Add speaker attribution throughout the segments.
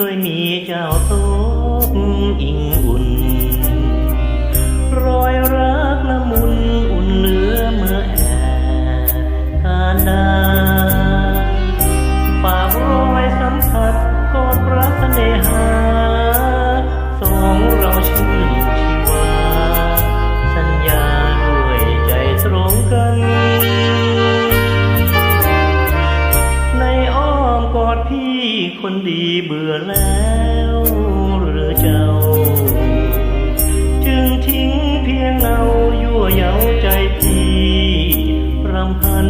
Speaker 1: เคยมีเจ้าตัว มันดีเบื่อแล้วหรือเจ้า จึงทิ้งเพียงเอายั่วเยาใจพี่รำพัน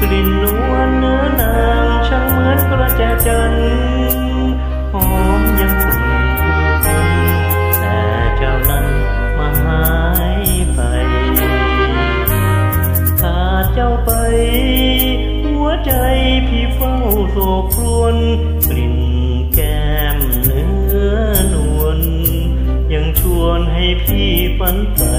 Speaker 1: กลิ่นนวลเนื้อนางช่างเหมือนกระแจจัน โศกครวนกลิ่นแก้มเนื้อนวลยังชวนให้พี่ฝันใฝ่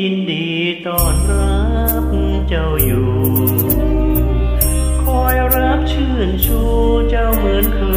Speaker 1: ยินดีต้อนรับเจ้าอยู่ คอยรับชื่นชูเจ้าเหมือนเคย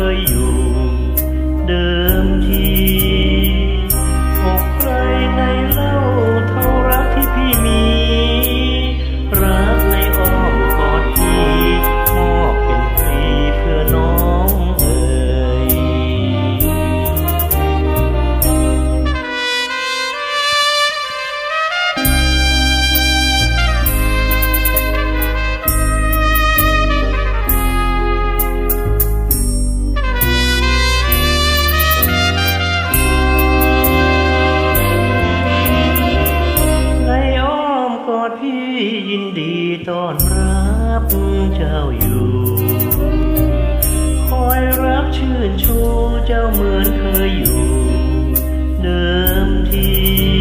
Speaker 1: รับเจ้าอยู่ คอยรับชื่นชูเจ้าเหมือนเคยอยู่ เดิมที่